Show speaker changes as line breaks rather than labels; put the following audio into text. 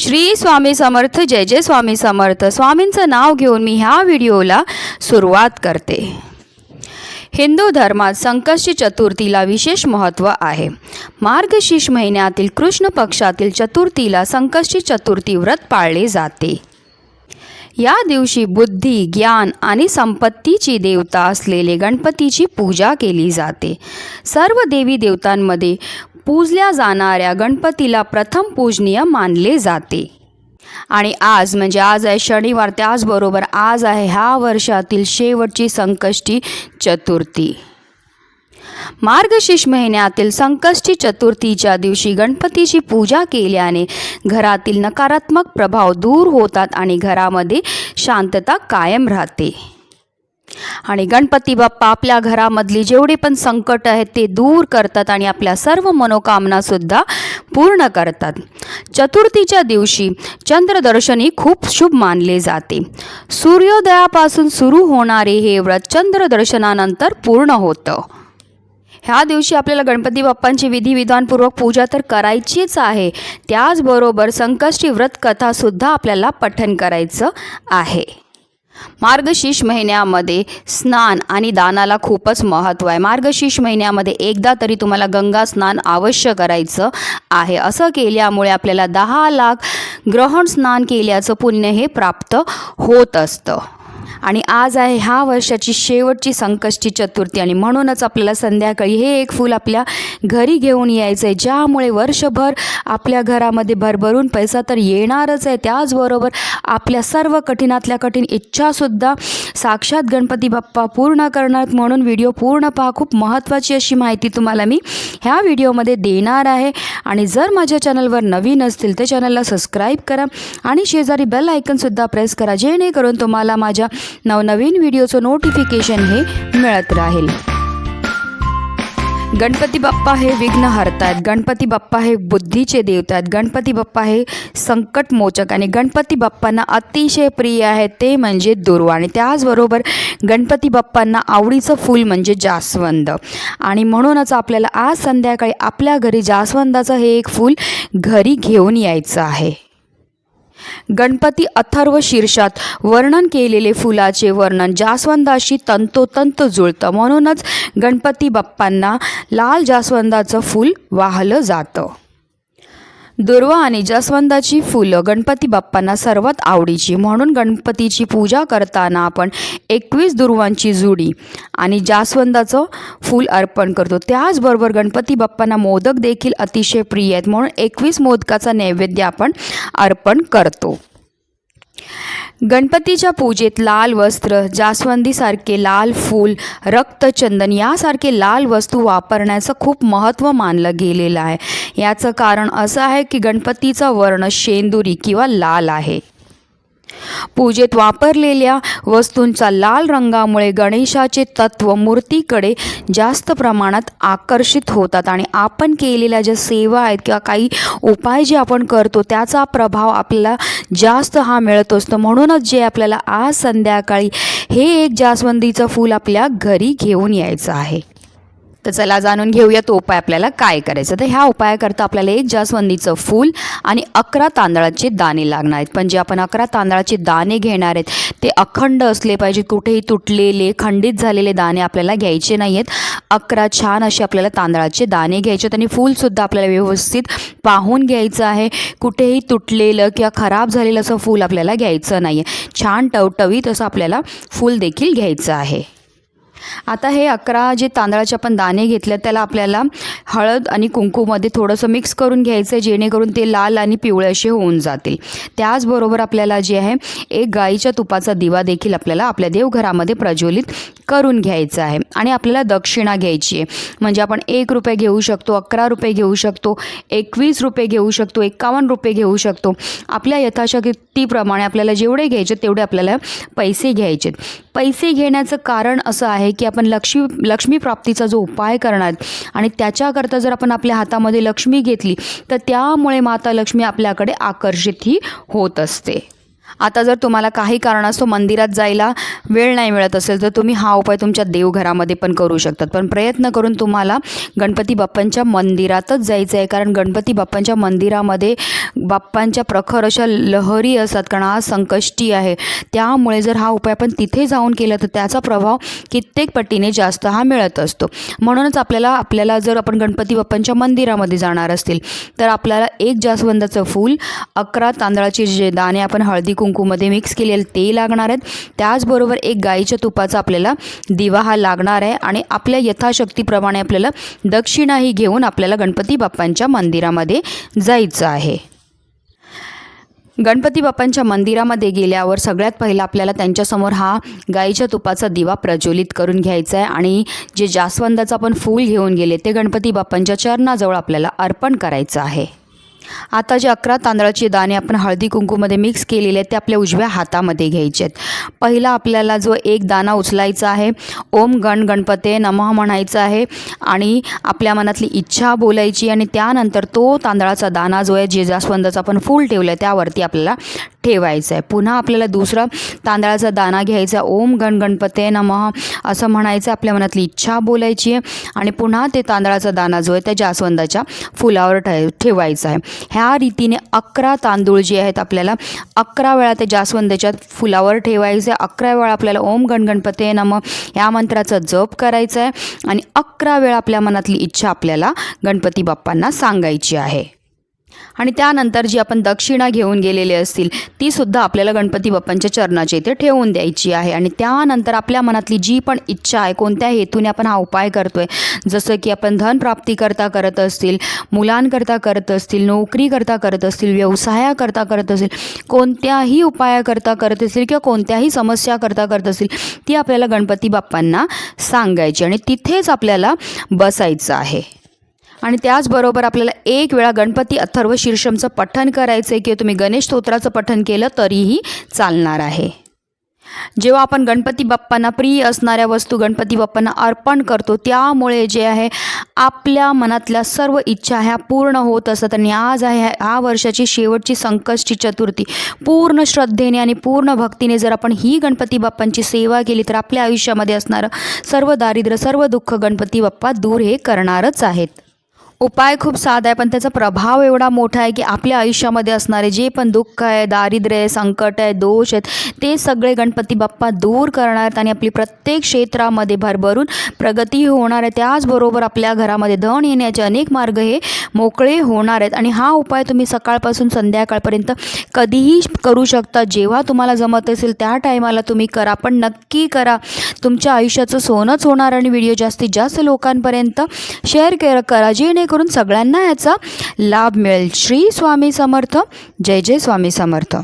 श्री स्वामी समर्थ जय जय स्वामी समर्थ. स्वामींचं नाव घेऊन मी ह्या व्हिडिओला सुरुवात करते. हिंदू धर्मात संकष्टी चतुर्थीला विशेष महत्त्व आहे. मार्गशीर्ष महिन्यातील कृष्ण पक्षातील चतुर्थीला संकष्टी चतुर्थी व्रत पाळले जाते. या दिवशी बुद्धी ज्ञान आणि संपत्तीची देवता असलेले गणपतीची पूजा केली जाते. सर्व देवी देवतांमध्ये पूजल्या जाणाऱ्या गणपतीला प्रथम पूजनीय मानले जाते. आणि आज म्हणजे आज आहे शनिवार त्याचबरोबर आज आहे ह्या वर्षातील शेवटची संकष्टी चतुर्थी. मार्गशीर्ष महिन्यातील संकष्टी चतुर्थीच्या दिवशी गणपतीची पूजा केल्याने घरातील नकारात्मक प्रभाव दूर होतात आणि घरामध्ये शांतता कायम राहते. आणि गणपती बाप्पा आपल्या घरामधली जेवढे पण संकट आहेत ते दूर करतात आणि आपल्या सर्व मनोकामनासुद्धा पूर्ण करतात. चतुर्थीच्या दिवशी चंद्रदर्शनी खूप शुभ मानले जाते. सूर्योदयापासून सुरू होणारे हे व्रत चंद्रदर्शनानंतर पूर्ण होतं. ह्या दिवशी आपल्याला गणपती बाप्पांची विधिविधानपूर्वक पूजा तर करायचीच आहे. त्याचबरोबर संकष्टी व्रत कथासुद्धा आपल्याला पठन करायचं आहे. मार्गशीर्ष महिन्यामध्ये स्नान आणि दानाला खूपच महत्त्व आहे. मार्गशीर्ष महिन्यामध्ये एकदा तरी तुम्हाला गंगा स्नान अवश्य करायचं आहे. असं केल्यामुळे आपल्याला दहा लाख ग्रहण स्नान केल्याचं पुण्य हे प्राप्त होत असतं. आणि आज आहे ह्या वर्षाची शेवटची संकष्टी चतुर्थी. आणि म्हणूनच आपल्याला संध्याकाळी हे एक फूल आपल्या घरी घेऊन यायचं आहे ज्यामुळे वर्षभर आपल्या घरामध्ये भरभरून पैसा तर येणारच आहे. त्याचबरोबर आपल्या सर्व कठीणातल्या कठीण इच्छासुद्धा साक्षात गणपती बाप्पा पूर्ण करणार म्हणून व्हिडिओ पूर्ण पहा. खूप महत्त्वाची अशी माहिती तुम्हाला मी ह्या व्हिडिओमध्ये देणार आहे. आणि जर माझ्या चॅनलवर नवीन असतील तर चॅनलला सबस्क्राईब करा आणि शेजारी बेल आयकनसुद्धा प्रेस करा. जेणेकरून तुम्हाला माझ्या नवनवीन व्हिडिओचं नोटिफिकेशन हे मिळत राहील. गणपती बाप्पा हे विघ्न हरतायत गणपती बाप्पा हे बुद्धीचे देवता आहेत. गणपती बाप्पा हे संकटमोचक आणि गणपती बाप्पांना अतिशय प्रिय आहे ते म्हणजे दुर्वा. आणि त्याचबरोबर गणपती बाप्पांना आवडीचं फूल म्हणजे जास्वंद. आणि म्हणूनच आपल्याला आज संध्याकाळी आपल्या घरी जास्वंदाचं हे एक फूल घरी घेऊन यायचं आहे. गणपती अथर्व शीर्षात वर्णन केलेले फुलाचे वर्णन. जास्वंदाशी तंतोतंत जुळतं. म्हणूनच गणपती बाप्पांना लाल जास्वंदाचं फूल वाहलं जातं. दुर्वा आणि जास्वंदाची फुलं गणपती बाप्पांना सर्वात आवडीची. म्हणून गणपतीची पूजा करताना आपण एकवीस दुर्वांची जुडी आणि जास्वंदाचं फूल अर्पण करतो. त्याचबरोबर गणपती बाप्पांना मोदक देखील अतिशय प्रिय आहेत. म्हणून एकवीस मोदकाचा नैवेद्य आपण अर्पण करतो. गणपतीच्या पूजेत लाल वस्त्र जास्वंदीसारखे लाल फूल रक्तचंदन यासारखे लाल वस्तू वापरण्याचं खूप महत्त्व मानलं गेलेलं आहे. याचं कारण असं आहे की गणपतीचा वर्ण शेंदुरी किंवा लाल आहे. पूजेत वापरलेल्या वस्तूंचा लाल रंगामुळे गणेशाचे तत्व मूर्तीकडे जास्त प्रमाणात आकर्षित होतात. आणि आपण केलेल्या ज्या सेवा आहेत किंवा काही उपाय जे आपण करतो त्याचा प्रभाव आपल्याला जास्त हा मिळत असतो. म्हणूनच जे आपल्याला आज संध्याकाळी हे एक जास्वंदीचं फूल आपल्या घरी घेऊन यायचं आहे. तर चला जाणून घेऊया तो उपाय आपल्याला काय करायचं. तर ह्या उपायाकरता आपल्याला एक जास्वंदीचं फूल आणि अकरा तांदळाचे दाणे लागणार आहेत. पण जे आपण अकरा तांदळाचे दाणे घेणार आहेत ते अखंड असले पाहिजेत कुठेही तुटलेले खंडित झालेले दाणे आपल्याला घ्यायचे नाही आहेत अकरा छान असे आपल्याला तांदळाचे दाणे घ्यायचे आहेत आणि फूलसुद्धा आपल्याला व्यवस्थित पाहून घ्यायचं आहे. कुठेही तुटलेलं किंवा खराब झालेलं असं फूल आपल्याला घ्यायचं नाही आहे छान टवटवीत असं आपल्याला फूल देखील घ्यायचं आहे. आता हे अकरा जे तांदळाचे आपण दाणे घेतले त्याला आपल्याला हळद आणि कुंकूमध्ये थोडंसं मिक्स करून घ्यायचं आहे जेणेकरून ते लाल आणि पिवळे असे होऊन जातील. त्याचबरोबर आपल्याला जे आहे एक गाईच्या तुपाचा दिवा देखील आपल्याला आपल्या देवघरामध्ये प्रज्वलित करून घ्यायचं आहे. आणि आपल्याला दक्षिणा घ्यायची आहे. म्हणजे आपण एक रुपये घेऊ शकतो अकरा रुपये घेऊ शकतो एकवीस रुपये घेऊ शकतो एकावन्न रुपये घेऊ शकतो. आपल्या यथाशक्तीप्रमाणे आपल्याला जेवढे घ्यायचे तेवढे आपल्याला पैसे घ्यायचे पैसे घेण्याचं कारण असं आहे की आपण लक्ष्मी लक्ष्मी प्राप्तीचा जो उपाय करणार आणि त्याच्याकरता जर आपण आपल्या हातामध्ये लक्ष्मी घेतली तर त्यामुळे माता लक्ष्मी आपल्याकडे आकर्षित ही होत असते. आता जर तुम्हाला काही कारणास्तव मंदिरात जायला वेळ नाही मिळत असेल तर तुम्ही हा उपाय तुमच्या देवघरामध्ये पण करू शकतात. पण प्रयत्न करून तुम्हाला गणपती बाप्पांच्या मंदिरातच जायचं आहे कारण गणपती बाप्पांच्या मंदिरामध्ये बाप्पांच्या प्रखर अशा लहरी असतात कारण आज संकष्टी आहे. त्यामुळे जर हा उपाय आपण तिथे जाऊन केला तर त्याचा प्रभाव कित्येक पटीने जास्त हा मिळत असतो. म्हणूनच आपल्याला आपल्याला जर आपण गणपती बाप्पांच्या मंदिरामध्ये जाणार असतील तर आपल्याला एक जास्वंदाचं फूल अकरा तांदळाचे जे दाणे आपण हळदी कुंकूमध्ये मिक्स केलेलं ते लागणार आहेत त्याचबरोबर एक गाईच्या तुपाचा आपल्याला दिवा हा लागणार आहे आणि आपल्या यथाशक्तीप्रमाणे आपल्याला दक्षिणाही घेऊन आपल्याला गणपती बाप्पांच्या मंदिरामध्ये जायचं आहे. गणपती बाप्पांच्या मंदिरामध्ये गेल्यावर सगळ्यात पहिला आपल्याला त्यांच्यासमोर हा गाईच्या तुपाचा दिवा प्रज्वलित करून घ्यायचा आहे आणि जे जास्वंदाचं आपण फूल घेऊन गेले ते गणपती बाप्पांच्या चरणाजवळ आपल्याला अर्पण करायचं आहे. आता जे अकरा तांदळाचे दाणे आपण हळदी कुंकूमध्ये मिक्स केलेले आहेत ते आपल्या उजव्या हातामध्ये घ्यायचे आहेत. पहिला आपल्याला जो एक दाणा उचलायचा आहे ओम गण गणपते नमः म्हणायचं आहे आणि आपल्या मनातली इच्छा बोलायची आणि त्यानंतर तो तांदळाचा दाणा जो आहे जे जास्वंदाचा आपण फूल ठेवलं आहे त्यावरती आपल्याला ठेवायचं आहे. पुन्हा आपल्याला दुसरा तांदळाचा दाणा घ्यायचा ओम गण गणपते नमः असं म्हणायचं आपल्या मनातली इच्छा बोलायची आहे आणि पुन्हा ते तांदळाचा दाणा जो आहे त्या जास्वंदाच्या फुलावर ठे ठेवायचा आहे. ह्या रीतीने अकरा तांदूळ जे आहेत आपल्याला अकरा वेळा ते जास्वंदाच्या फुलावर ठेवायचे अकरा वेळा आपल्याला ओम गणगणपती आहे नम या मंत्राचा जप करायचा आहे आणि अकरा वेळा आपल्या मनातली इच्छा आपल्याला गणपती बाप्पांना सांगायची आहे. आणि त्यानंतर जी आपण दक्षिणा घेऊन गेलेली असतील ती सुद्धा आपल्याला गणपती बाप्पांच्या चरणाच्या इथे ठेवून द्यायची आहे. आणि त्यानंतर आपल्या मनातली जी पण इच्छा आहे कोणत्या हेतूने आपण हा उपाय करतो आहे जसं की आपण धनप्राप्तीकरता करत असतील मुलांकरता करत असतील नोकरीकरता करत असतील व्यवसायाकरता करत असतील कोणत्याही उपायाकरता करत असतील किंवा कोणत्याही समस्याकरता करत असतील ती आपल्याला गणपती बाप्पांना सांगायची आणि तिथेच आपल्याला बसायचं आहे. आणि त्याचबरोबर आपल्याला एक वेळा गणपती अथर्व शीर्षमचं पठण करायचं आहे किंवा तुम्ही गणेश स्तोत्राचं पठण केलं तरीही चालणार आहे. जेव्हा आपण गणपती बाप्पांना प्रिय असणाऱ्या वस्तू गणपती बाप्पांना अर्पण करतो त्यामुळे जे आहे आपल्या मनातल्या सर्व इच्छा ह्या पूर्ण होत असतात. आणि आज आहे ह्या वर्षाची शेवटची संकष्टी चतुर्थी. पूर्ण श्रद्धेने आणि पूर्ण भक्तीने जर आपण ही गणपती बाप्पांची सेवा केली तर आपल्या आयुष्यामध्ये असणारं सर्व दारिद्र्य सर्व दुःख गणपती बाप्पा दूर हे करणारच आहेत. उपाय खूप साधा आहे पण त्याचा प्रभाव एवढा मोठा आहे की आपल्या आयुष्यामध्ये असणारे जे पण दुःख आहे दारिद्र्य आहे संकट आहे दोष आहेत ते सगळे गणपती बाप्पा दूर करणार आहेत आणि आपली प्रत्येक क्षेत्रामध्ये भरभरून प्रगती होणार आहे. त्याचबरोबर आपल्या घरामध्ये धन येण्याचे अनेक मार्ग हे मोकळे होणार आहेत. आणि हा उपाय तुम्ही सकाळपासून संध्याकाळपर्यंत कधीही करू शकता. जेव्हा तुम्हाला जमत असेल त्या टायमाला तुम्ही करा पण नक्की करा. तुमच्या आयुष्याचं सोनंच होणार आणि व्हिडिओ जास्तीत जास्त लोकांपर्यंत शेअर कर. करा करून सगळ्यांना याचा लाभ मिळेल. श्री स्वामी समर्थ. जय जय स्वामी समर्थ.